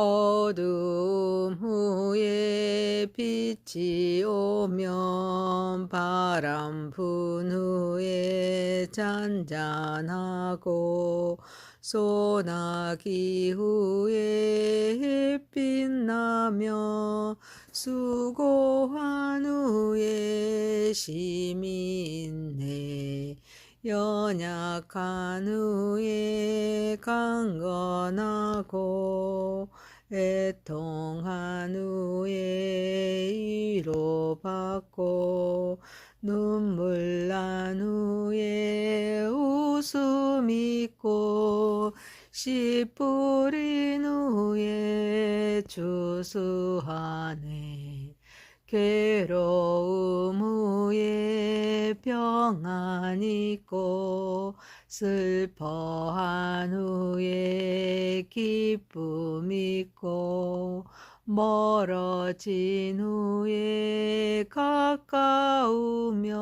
어둠 후에 빛이 오면 바람 분 후에 잔잔하고 소나기 후에 햇빛 나며 수고한 후에 심이 있네. 연약한 후에 강건하고 애통한 후에 위로 받고 눈물 난 후에 웃음 있고 씨 뿌린 후에 주수하네 괴로움 후에 평안 있고 슬퍼한 후에 기쁨 있고 멀어진 후에 가까우며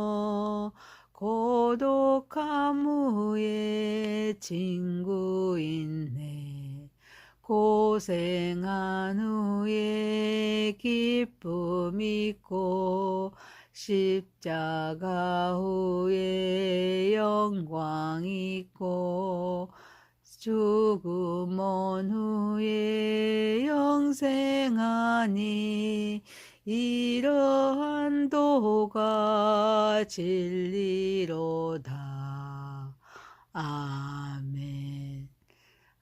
고독함 후에 친구 있네 고생한 후에 기쁨 있고 십자가 후에 영광 있고 죽음 온 후에 영생하니 이러한 도가 진리로다. 아멘.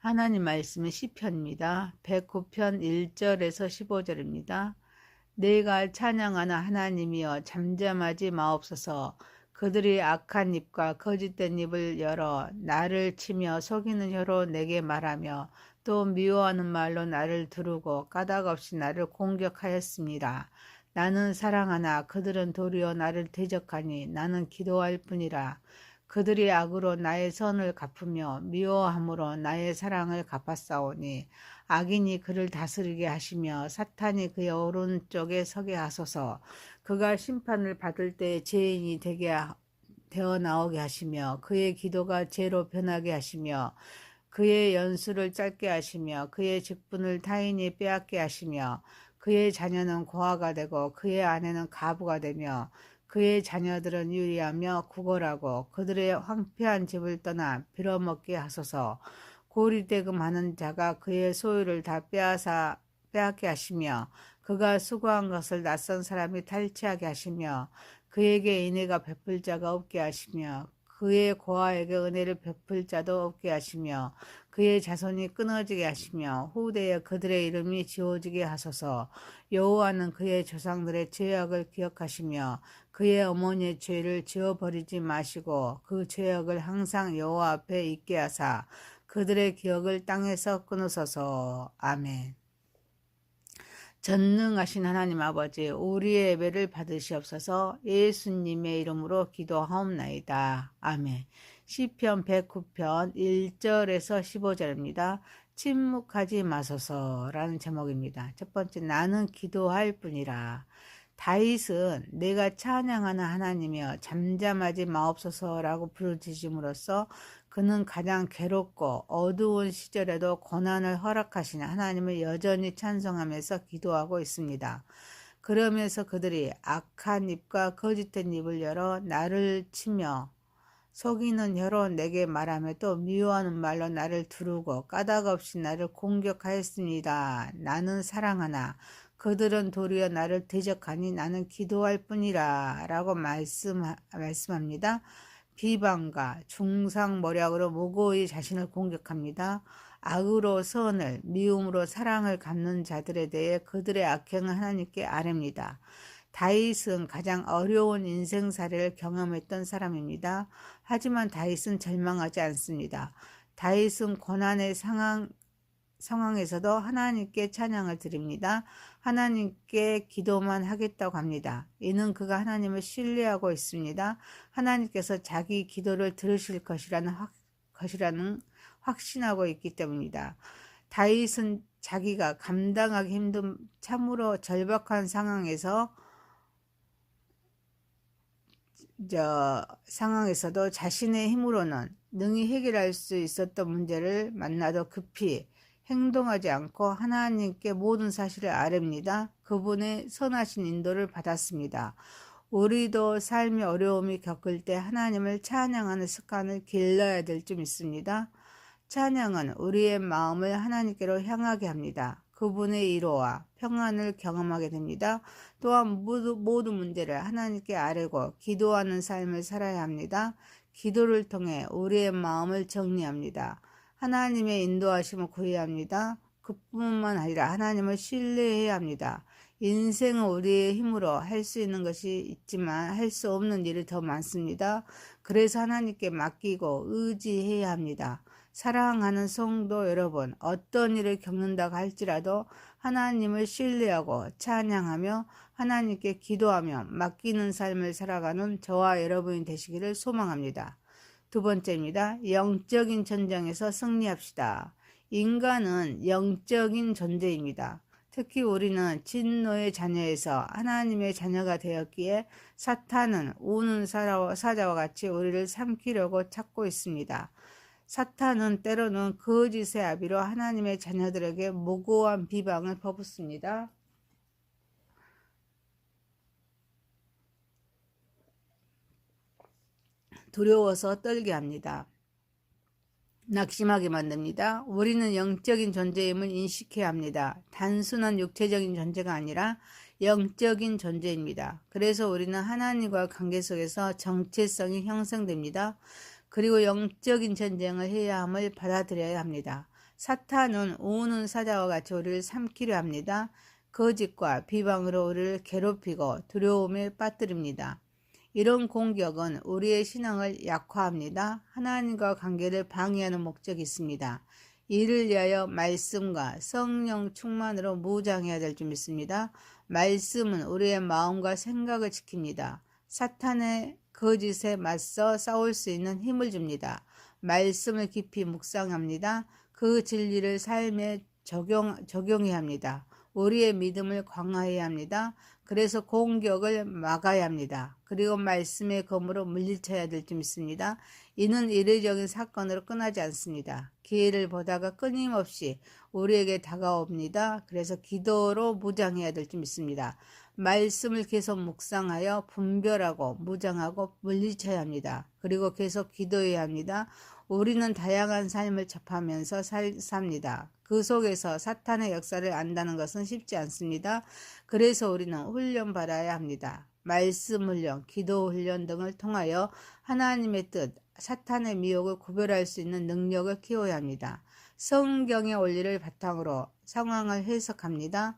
하나님 말씀은 시편입니다. 109편 1절에서 15절입니다. 내가 찬양하는 하나님이여 잠잠하지 마옵소서. 그들이 악한 입과 거짓된 입을 열어 나를 치며 속이는 혀로 내게 말하며 또 미워하는 말로 나를 두르고 까닭없이 나를 공격하였습니다. 나는 사랑하나 그들은 도리어 나를 대적하니 나는 기도할 뿐이라. 그들이 악으로 나의 선을 갚으며 미워함으로 나의 사랑을 갚았사오니 악인이 그를 다스리게 하시며 사탄이 그의 오른쪽에 서게 하소서. 그가 심판을 받을 때 죄인이 되게 되어 나오게 하시며 그의 기도가 죄로 변하게 하시며 그의 연수를 짧게 하시며 그의 직분을 타인이 빼앗게 하시며 그의 자녀는 고아가 되고 그의 아내는 가부가 되며 그의 자녀들은 유리하며 구걸하고 그들의 황폐한 집을 떠나 빌어먹게 하소서. 고리대금하는 자가 그의 소유를 다 빼앗아 빼앗게 하시며 그가 수고한 것을 낯선 사람이 탈취하게 하시며 그에게 은혜가 베풀 자가 없게 하시며 그의 고아에게 은혜를 베풀 자도 없게 하시며 그의 자손이 끊어지게 하시며 후대에 그들의 이름이 지워지게 하소서 여호와는 그의 조상들의 죄악을 기억하시며 그의 어머니의 죄를 지워버리지 마시고 그 죄악을 항상 여호와 앞에 있게 하사 그들의 기억을 땅에서 끊으소서. 아멘. 전능하신 하나님 아버지, 우리의 예배를 받으시옵소서 예수님의 이름으로 기도하옵나이다. 아멘. 시편 109편 1절에서 15절입니다. 침묵하지 마소서라는 제목입니다. 첫 번째, 나는 기도할 뿐이라. 다윗은 내가 찬양하는 하나님이여 잠잠하지 마옵소서라고 부르짖음으로써 그는 가장 괴롭고 어두운 시절에도 고난을 허락하시는 하나님을 여전히 찬송하면서 기도하고 있습니다. 그러면서 그들이 악한 입과 거짓된 입을 열어 나를 치며 속이는 혀로 내게 말하며도 미워하는 말로 나를 두르고 까닭 없이 나를 공격하였습니다. 나는 사랑하나 그들은 도리어 나를 대적하니 나는 기도할 뿐이라 라고 말씀, 말씀합니다. 비방과 중상모략으로 무고히 자신을 공격합니다. 악으로 선을, 미움으로 사랑을 갚는 자들에 대해 그들의 악행은 하나님께 아뢰입니다. 다윗은 가장 어려운 인생사례를 경험했던 사람입니다. 하지만 다윗은 절망하지 않습니다. 다윗은 고난의 상황, 상황에서도 하나님께 찬양을 드립니다. 하나님께 기도만 하겠다고 합니다. 이는 그가 하나님을 신뢰하고 있습니다. 하나님께서 자기 기도를 들으실 것이라는, 확, 것이라는 확신하고 있기 때문입니다. 다윗은 자기가 감당하기 힘든 참으로 절박한 상황에서 저 상황에서도 자신의 힘으로는 능히 해결할 수 있었던 문제를 만나도 급히 행동하지 않고 하나님께 모든 사실을 아뢰입니다. 그분의 선하신 인도를 받았습니다. 우리도 삶의 어려움이 겪을 때 하나님을 찬양하는 습관을 길러야 될 줄 믿습니다. 찬양은 우리의 마음을 하나님께로 향하게 합니다. 그분의 위로와 평안을 경험하게 됩니다. 또한 모두, 모든 문제를 하나님께 아뢰고 기도하는 삶을 살아야 합니다. 기도를 통해 우리의 마음을 정리합니다. 하나님의 인도하심을 구해야 합니다. 그뿐만 아니라 하나님을 신뢰해야 합니다. 인생은 우리의 힘으로 할 수 있는 것이 있지만 할 수 없는 일이 더 많습니다. 그래서 하나님께 맡기고 의지해야 합니다. 사랑하는 성도 여러분, 어떤 일을 겪는다고 할지라도 하나님을 신뢰하고 찬양하며 하나님께 기도하며 맡기는 삶을 살아가는 저와 여러분이 되시기를 소망합니다. 두 번째입니다. 영적인 전쟁에서 승리합시다. 인간은 영적인 존재입니다. 특히 우리는 진노의 자녀에서 하나님의 자녀가 되었기에 사탄은 우는 사자와 같이 우리를 삼키려고 찾고 있습니다. 사탄은 때로는 거짓의 아비로 하나님의 자녀들에게 무고한 비방을 퍼붓습니다. 두려워서 떨게 합니다. 낙심하게 만듭니다. 우리는 영적인 존재임을 인식해야 합니다. 단순한 육체적인 존재가 아니라 영적인 존재입니다. 그래서 우리는 하나님과 관계 속에서 정체성이 형성됩니다. 그리고 영적인 전쟁을 해야 함을 받아들여야 합니다. 사탄은 우는 사자와 같이 우리를 삼키려 합니다. 거짓과 비방으로 우리를 괴롭히고 두려움에 빠뜨립니다. 이런 공격은 우리의 신앙을 약화합니다. 하나님과 관계를 방해하는 목적이 있습니다. 이를 위하여 말씀과 성령 충만으로 무장해야 될 줄 믿습니다. 말씀은 우리의 마음과 생각을 지킵니다. 사탄의 거짓에 맞서 싸울 수 있는 힘을 줍니다. 말씀을 깊이 묵상합니다. 그 진리를 삶에 적용, 적용해야 합니다. 우리의 믿음을 강화해야 합니다. 그래서 공격을 막아야 합니다. 그리고 말씀의 검으로 물리쳐야 될줄 믿습니다. 이는 이례적인 사건으로 끝나지 않습니다. 기회를 보다가 끊임없이 우리에게 다가옵니다. 그래서 기도로 무장해야 될줄 믿습니다. 말씀을 계속 묵상하여 분별하고 무장하고 물리쳐야 합니다. 그리고 계속 기도해야 합니다. 우리는 다양한 삶을 접하면서 살, 삽니다. 그 속에서 사탄의 역사를 안다는 것은 쉽지 않습니다. 그래서 우리는 훈련 받아야 합니다. 말씀 훈련, 기도 훈련 등을 통하여 하나님의 뜻, 사탄의 미혹을 구별할 수 있는 능력을 키워야 합니다. 성경의 원리를 바탕으로 상황을 해석합니다.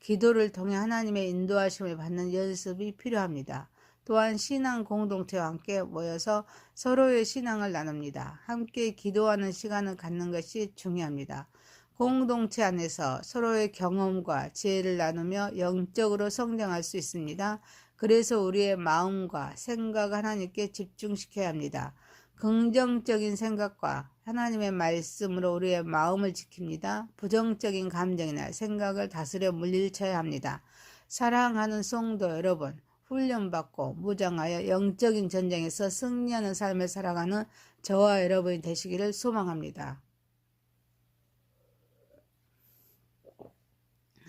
기도를 통해 하나님의 인도하심을 받는 연습이 필요합니다. 또한 신앙 공동체와 함께 모여서 서로의 신앙을 나눕니다. 함께 기도하는 시간을 갖는 것이 중요합니다. 공동체 안에서 서로의 경험과 지혜를 나누며 영적으로 성장할 수 있습니다. 그래서 우리의 마음과 생각 하나님께 집중시켜야 합니다. 긍정적인 생각과 하나님의 말씀으로 우리의 마음을 지킵니다. 부정적인 감정이나 생각을 다스려 물리쳐야 합니다. 사랑하는 성도 여러분, 훈련받고 무장하여 영적인 전쟁에서 승리하는 삶을 살아가는 저와 여러분이 되시기를 소망합니다.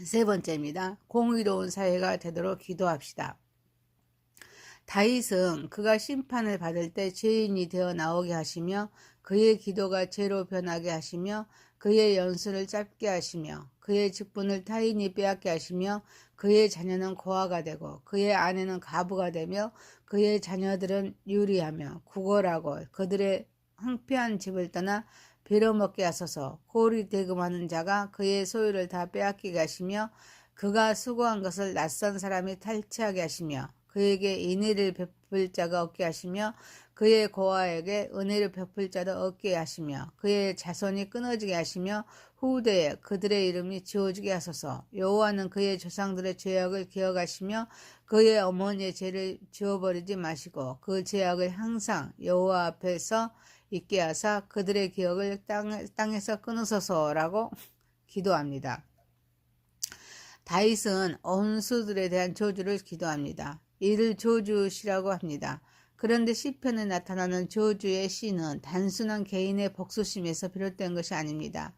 세 번째입니다. 공의로운 사회가 되도록 기도합시다. 다윗은 그가 심판을 받을 때 죄인이 되어 나오게 하시며 그의 기도가 죄로 변하게 하시며 그의 연수를 짧게 하시며 그의 직분을 타인이 빼앗게 하시며 그의 자녀는 고아가 되고 그의 아내는 가부가 되며 그의 자녀들은 유리하며 구걸하고 그들의 황폐한 집을 떠나 빌어먹게 하소서. 고리 대금하는 자가 그의 소유를 다 빼앗기게 하시며 그가 수고한 것을 낯선 사람이 탈취하게 하시며 그에게 인의를 베풀 자가 없게 하시며 그의 고아에게 은혜를 베풀 자도 없게 하시며 그의 자손이 끊어지게 하시며 후대에 그들의 이름이 지워지게 하소서. 여호와는 그의 조상들의 죄악을 기억하시며 그의 어머니의 죄를 지워버리지 마시고 그 죄악을 항상 여호와 앞에서 있게 하사 그들의 기억을 땅, 땅에서 끊으소서라고 기도합니다. 다윗은 원수들에 대한 저주를 기도합니다. 이를 저주시라고 합니다. 그런데 시편에 나타나는 저주의 시는 단순한 개인의 복수심에서 비롯된 것이 아닙니다.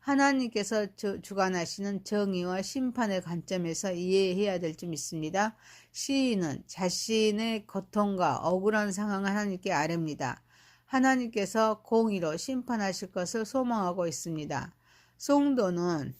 하나님께서 주관하시는 정의와 심판의 관점에서 이해해야 될 점 있습니다. 시인은 자신의 고통과 억울한 상황을 하나님께 아뢰입니다. 하나님께서 공의로 심판하실 것을 소망하고 있습니다. 송도는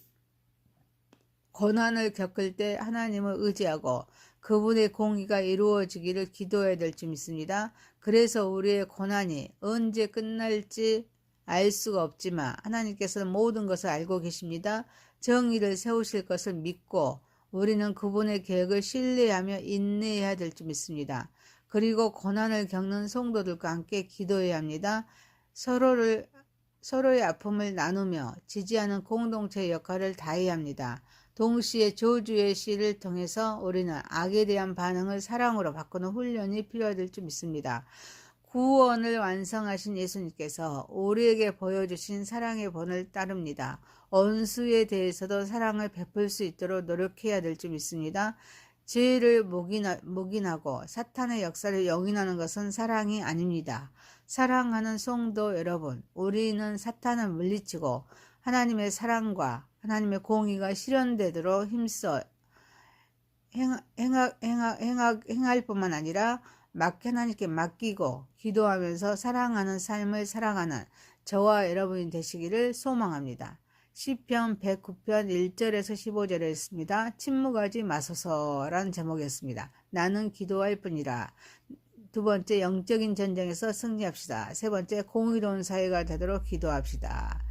고난을 겪을 때 하나님을 의지하고 그분의 공의가 이루어지기를 기도해야 될점 있습니다. 그래서 우리의 고난이 언제 끝날지 알 수가 없지만 하나님께서는 모든 것을 알고 계십니다. 정의를 세우실 것을 믿고 우리는 그분의 계획을 신뢰하며 인내해야 될점 있습니다. 그리고 고난을 겪는 성도들과 함께 기도해야 합니다. 서로를 서로의 아픔을 나누며 지지하는 공동체 역할을 다해야 합니다. 동시에 조주의 시를 통해서 우리는 악에 대한 반응을 사랑으로 바꾸는 훈련이 필요할 줄 믿습니다. 구원을 완성하신 예수님께서 우리에게 보여주신 사랑의 본을 따릅니다. 언수에 대해서도 사랑을 베풀 수 있도록 노력해야 될 줄 믿습니다. 죄를 묵인하, 묵인하고 사탄의 역사를 영인하는 것은 사랑이 아닙니다. 사랑하는 성도 여러분, 우리는 사탄을 물리치고 하나님의 사랑과 하나님의 공의가 실현되도록 힘써 행하, 행하, 행하, 행할 뿐만 아니라 막 하나님께 맡기고 기도하면서 사랑하는 삶을 살아가는 저와 여러분이 되시기를 소망합니다. 시편 109편 1절에서 15절에 있습니다. 침묵하지 마소서라는 제목이었습니다. 나는 기도할 뿐이라. 두 번째 영적인 전쟁에서 승리합시다. 세 번째 공의로운 사회가 되도록 기도합시다.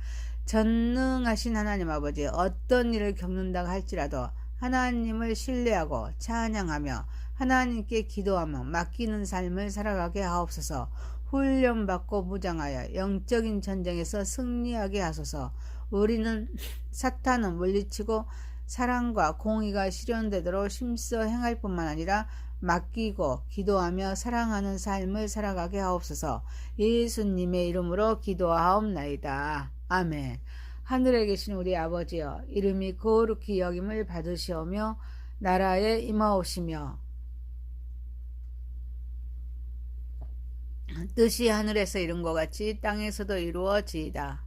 전능하신 하나님 아버지 어떤 일을 겪는다고 할지라도 하나님을 신뢰하고 찬양하며 하나님께 기도하며 맡기는 삶을 살아가게 하옵소서 훈련받고 무장하여 영적인 전쟁에서 승리하게 하소서 우리는 사탄은 물리치고 사랑과 공의가 실현되도록 심써 행할 뿐만 아니라 맡기고 기도하며 사랑하는 삶을 살아가게 하옵소서 예수님의 이름으로 기도하옵나이다. 아멘. 하늘에 계신 우리 아버지여 이름이 거룩히 여김을 받으시오며 나라에 임하오시며 뜻이 하늘에서 이룬 것 같이 땅에서도 이루어지이다.